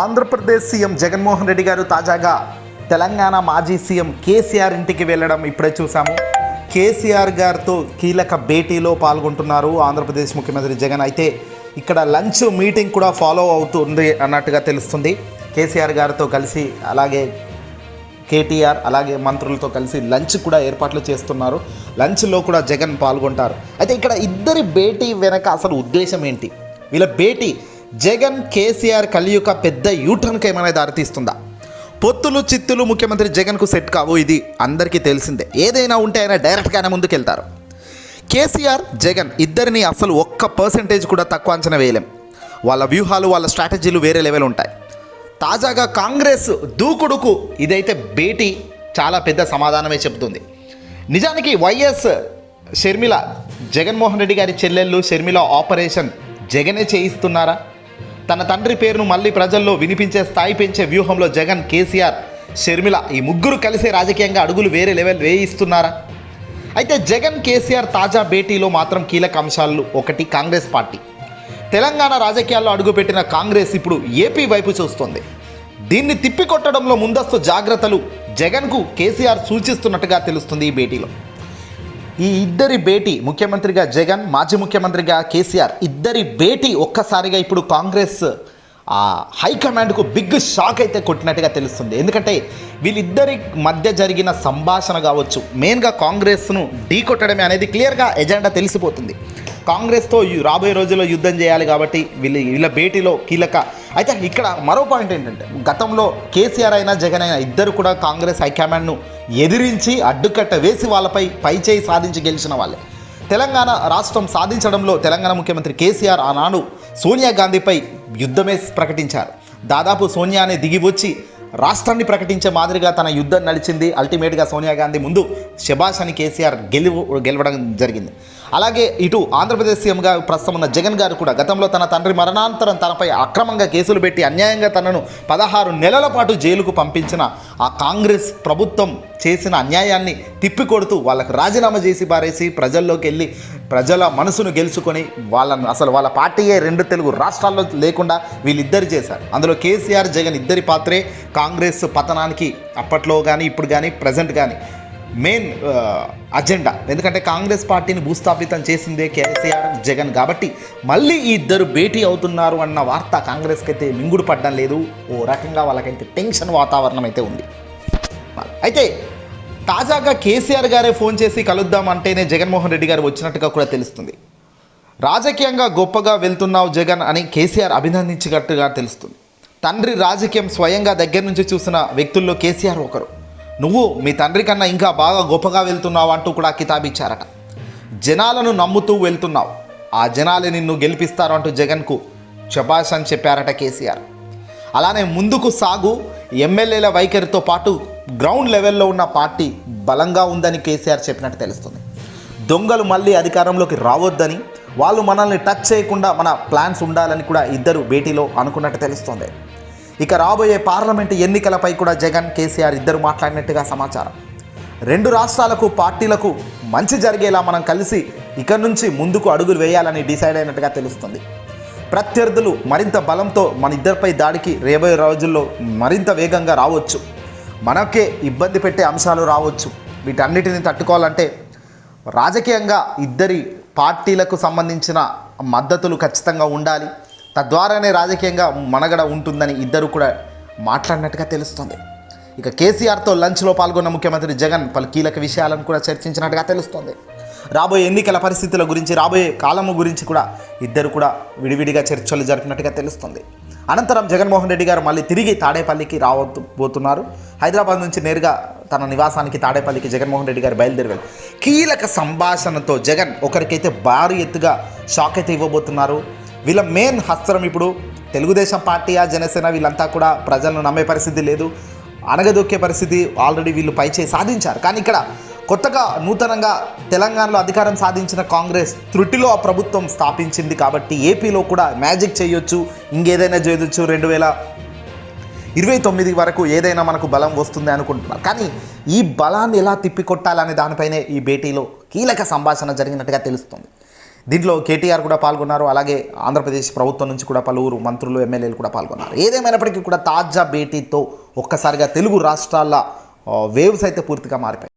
Andhra Pradesh CM Jaganmohan Reddy గారు తాజాగా తెలంగాణ మాజీ సీఎం కేసీఆర్ ఇంటికి వెళ్ళడం ఇప్పుడే చూసాము కేసీఆర్ గారితో కీలక భేటీలో పాల్గొంటున్నారు ఆంధ్రప్రదేశ్ ముఖ్యమంత్రి జగన్. అయితే ఇక్కడ లంచ్ మీటింగ్ కూడా ఫాలో అవుతుంది అన్నట్టుగా తెలుస్తుంది. కేసీఆర్ గారితో కలిసి అలాగే కేటీఆర్ అలాగే మంత్రులతో కలిసి లంచ్ కూడా ఏర్పాట్లు చేస్తున్నారు. లంచ్లో కూడా జగన్ పాల్గొంటారు. అయితే ఇక్కడ ఇద్దరి భేటీ వెనక అసలు ఉద్దేశం ఏంటి? వీళ్ళ భేటీ జగన్ కేసీఆర్ కలియుక పెద్ద యూటర్న్కి ఏమైనా దారితీస్తుందా? పొత్తులు చిత్తులు ముఖ్యమంత్రి జగన్కు సెట్ కావు ఇది అందరికీ తెలిసిందే. ఏదైనా ఉంటే ఆయన డైరెక్ట్గానే ముందుకెళ్తారు. కేసీఆర్ జగన్ ఇద్దరిని అసలు ఒక్క పర్సెంటేజ్ కూడా తక్కువ అంచనా వేయలేం. వాళ్ళ వ్యూహాలు వాళ్ళ స్ట్రాటజీలు వేరే లెవెల్ ఉంటాయి. తాజాగా కాంగ్రెస్ దూకుడుకు ఇదైతే భేటీ చాలా పెద్ద సమాధానమే చెబుతుంది. నిజానికి వైఎస్ షర్మిల జగన్మోహన్ రెడ్డి గారి చెల్లెళ్ళు షర్మిల ఆపరేషన్ జగనే చేయిస్తున్నారా? తన తండ్రి పేరును మళ్ళీ ప్రజల్లో వినిపించే స్థాయి పెంచే వ్యూహంలో జగన్ కేసీఆర్ షర్మిల ఈ ముగ్గురు కలిసే రాజకీయంగా అడుగులు వేరే లెవెల్ వేయిస్తున్నారా? అయితే జగన్ కేసీఆర్ తాజా భేటీలో మాత్రం కీలక అంశాలు ఒకటి కాంగ్రెస్ పార్టీ. తెలంగాణ రాజకీయాల్లో అడుగుపెట్టిన కాంగ్రెస్ ఇప్పుడు ఏపీ వైపు చూస్తోంది. దీన్ని తిప్పికొట్టడంలో ముందస్తు జాగ్రత్తలు జగన్కు కేసీఆర్ సూచిస్తున్నట్టుగా తెలుస్తుంది ఈ భేటీలో. ఈ ఇద్దరి భేటీ ముఖ్యమంత్రిగా జగన్ మాజీ ముఖ్యమంత్రిగా కేసీఆర్ ఇద్దరి భేటీ ఒక్కసారిగా ఇప్పుడు కాంగ్రెస్ ఆ హైకమాండ్కు బిగ్ షాక్ అయితే కొట్టినట్టుగా తెలుస్తుంది. ఎందుకంటే వీళ్ళిద్దరి మధ్య జరిగిన సంభాషణ కావచ్చు మెయిన్గా కాంగ్రెస్ను ఢీ కొట్టడమే అనేది క్లియర్గా ఎజెండా తెలిసిపోతుంది. కాంగ్రెస్తో రాబోయే రోజుల్లో యుద్ధం చేయాలి కాబట్టి వీళ్ళ వీళ్ళ భేటీలో కీలక అయితే ఇక్కడ మరో పాయింట్ ఏంటంటే గతంలో కేసీఆర్ అయినా జగన్ అయినా ఇద్దరు కూడా కాంగ్రెస్ హైకమాండ్ను ఎదిరించి అడ్డుకట్ట వేసి వాళ్ళపై పైచేయి సాధించి గెలిచిన వాళ్ళే. తెలంగాణ రాష్ట్రం సాధించడంలో తెలంగాణ ముఖ్యమంత్రి కేసీఆర్ ఆనాడు సోనియా గాంధీపై యుద్ధమే ప్రకటించారు. దాదాపు సోనియానే దిగి వచ్చి రాష్ట్రాన్ని ప్రకటించే మాదిరిగా తన యుద్ధం నడిచింది. అల్టిమేట్గా సోనియా గాంధీ ముందు శభాష్ అని కేసీఆర్ గెలువు గెలవడం జరిగింది. అలాగే ఇటు ఆంధ్రప్రదేశ్ సీఎంగా ప్రస్తుతం ఉన్న జగన్ గారు కూడా గతంలో తన తండ్రి మరణాంతరం తనపై అక్రమంగా కేసులు పెట్టి అన్యాయంగా తనను పదహారు నెలల పాటు జైలుకు పంపించిన ఆ కాంగ్రెస్ ప్రభుత్వం చేసిన అన్యాయాన్ని తిప్పికొడుతూ వాళ్ళకు రాజీనామా చేసి పారేసి ప్రజల్లోకి వెళ్ళి ప్రజల మనసును గెలుచుకొని వాళ్ళను అసలు వాళ్ళ పార్టీయే రెండు తెలుగు రాష్ట్రాల్లో లేకుండా వీళ్ళిద్దరు చేశారు. అందులో కేసీఆర్ జగన్ ఇద్దరి పాత్రే. కాంగ్రెస్ పతనానికి అప్పట్లో కానీ ఇప్పుడు కానీ ప్రజెంట్ కానీ మెయిన్ అజెండా. ఎందుకంటే కాంగ్రెస్ పార్టీని భూస్థాపితం చేసిందే కేసీఆర్ జగన్ కాబట్టి మళ్ళీ ఈ ఇద్దరు భేటీ అవుతున్నారు అన్న వార్త కాంగ్రెస్కి అయితే మింగుడు పడడం లేదు. ఓ రకంగా వాళ్ళకైతే టెన్షన్ వాతావరణం అయితే ఉంది. అయితే తాజాగా కేసీఆర్ గారే ఫోన్ చేసి కలుద్దాం అంటేనే జగన్మోహన్ రెడ్డి గారు వచ్చినట్టుగా కూడా తెలుస్తుంది. రాజకీయంగా గొప్పగా వెళ్తున్నావు జగన్ అని కేసీఆర్ అభినందించినట్టుగా తెలుస్తుంది. తండ్రి రాజకీయం స్వయంగా దగ్గర నుంచి చూసిన వ్యక్తుల్లో కేసీఆర్ ఒకరు. నువ్వు మీ తండ్రి కన్నా ఇంకా బాగా గొప్పగా వెళ్తున్నావు అంటూ కూడా కితాబిచ్చారట జనాలను నమ్ముతూ వెళ్తున్నావు. ఆ జనాలే నిన్ను గెలిపిస్తారు అంటూ జగన్కు శబాష్ అని చెప్పారట కేసీఆర్. అలానే ముందుకు సాగు ఎమ్మెల్యేల వైఖరితో పాటు గ్రౌండ్ లెవెల్లో ఉన్న పార్టీ బలంగా ఉందని కేసీఆర్ చెప్పినట్టు తెలుస్తుంది. దొంగలు మళ్ళీ అధికారంలోకి రావద్దని వాళ్ళు మనల్ని టచ్ చేయకుండా మన ప్లాన్స్ ఉండాలని కూడా ఇద్దరు భేటీలో అనుకున్నట్టు తెలుస్తోంది. ఇక రాబోయే పార్లమెంటు ఎన్నికలపై కూడా జగన్ కేసీఆర్ ఇద్దరు మాట్లాడినట్టుగా సమాచారం. రెండు రాష్ట్రాలకు పార్టీలకు మంచి జరిగేలా మనం కలిసి ఇక నుంచి ముందుకు అడుగులు వేయాలని డిసైడ్ అయినట్టుగా తెలుస్తుంది. ప్రత్యర్థులు మరింత బలంతో మన ఇద్దరిపై దాడికి రేబోయే రోజుల్లో మరింత వేగంగా రావచ్చు. మనకే ఇబ్బంది పెట్టే అంశాలు రావచ్చు. వీటన్నిటిని తట్టుకోవాలంటే రాజకీయంగా ఇద్దరి పార్టీలకు సంబంధించిన మద్దతులు ఖచ్చితంగా ఉండాలి. తద్వారానే రాజకీయంగా మనగడ ఉంటుందని ఇద్దరు కూడా మాట్లాడినట్టుగా తెలుస్తుంది. ఇక కేసీఆర్తో లంచ్లో పాల్గొన్న ముఖ్యమంత్రి జగన్ పలు కీలక విషయాలను కూడా చర్చించినట్టుగా తెలుస్తోంది. రాబోయే ఎన్నికల పరిస్థితుల గురించి రాబోయే కాలము గురించి కూడా ఇద్దరు కూడా విడివిడిగా చర్చలు జరిపినట్టుగా తెలుస్తుంది. అనంతరం జగన్మోహన్ రెడ్డి గారు మళ్ళీ తిరిగి తాడేపల్లికి రాబోతున్నారు హైదరాబాద్ నుంచి నేరుగా తన నివాసానికి తాడేపల్లికి జగన్మోహన్ రెడ్డి గారు బయలుదేరి కీలక సంభాషణతో జగన్ ఒకరికైతే భారీ ఎత్తుగా షాక్ అయితే ఇవ్వబోతున్నారు. వీళ్ళ మెయిన్ హస్త్రం ఇప్పుడు తెలుగుదేశం పార్టీయా జనసేన వీళ్ళంతా కూడా ప్రజలను నమ్మే పరిస్థితి లేదు అణగదొక్కే పరిస్థితి ఆల్రెడీ వీళ్ళు పైచే సాధించారు. కానీ ఇక్కడ కొత్తగా నూతనంగా తెలంగాణలో అధికారం సాధించిన కాంగ్రెస్ త్రుటిలో ఆ ప్రభుత్వం స్థాపించింది కాబట్టి ఏపీలో కూడా మ్యాజిక్ చేయొచ్చు ఇంకేదైనా చేయొచ్చు. రెండు వేల ఇరవై తొమ్మిది వరకు ఏదైనా మనకు బలం వస్తుంది అనుకుంటున్నారు. కానీ ఈ బలాన్ని ఎలా తిప్పికొట్టాలనే దానిపైనే ఈ భేటీలో కీలక సంభాషణ జరిగినట్టుగా తెలుస్తుంది. దీంట్లో కేటీఆర్ కూడా పాల్గొన్నారు అలాగే ఆంధ్రప్రదేశ్ ప్రభుత్వం నుంచి కూడా పలువురు మంత్రులు ఎమ్మెల్యేలు కూడా పాల్గొన్నారు. ఏదేమైనప్పటికీ కూడా తాజా భేటీతో ఒక్కసారిగా తెలుగు రాష్ట్రాల వేవ్స్ అయితే పూర్తిగా మారిపోయాయి.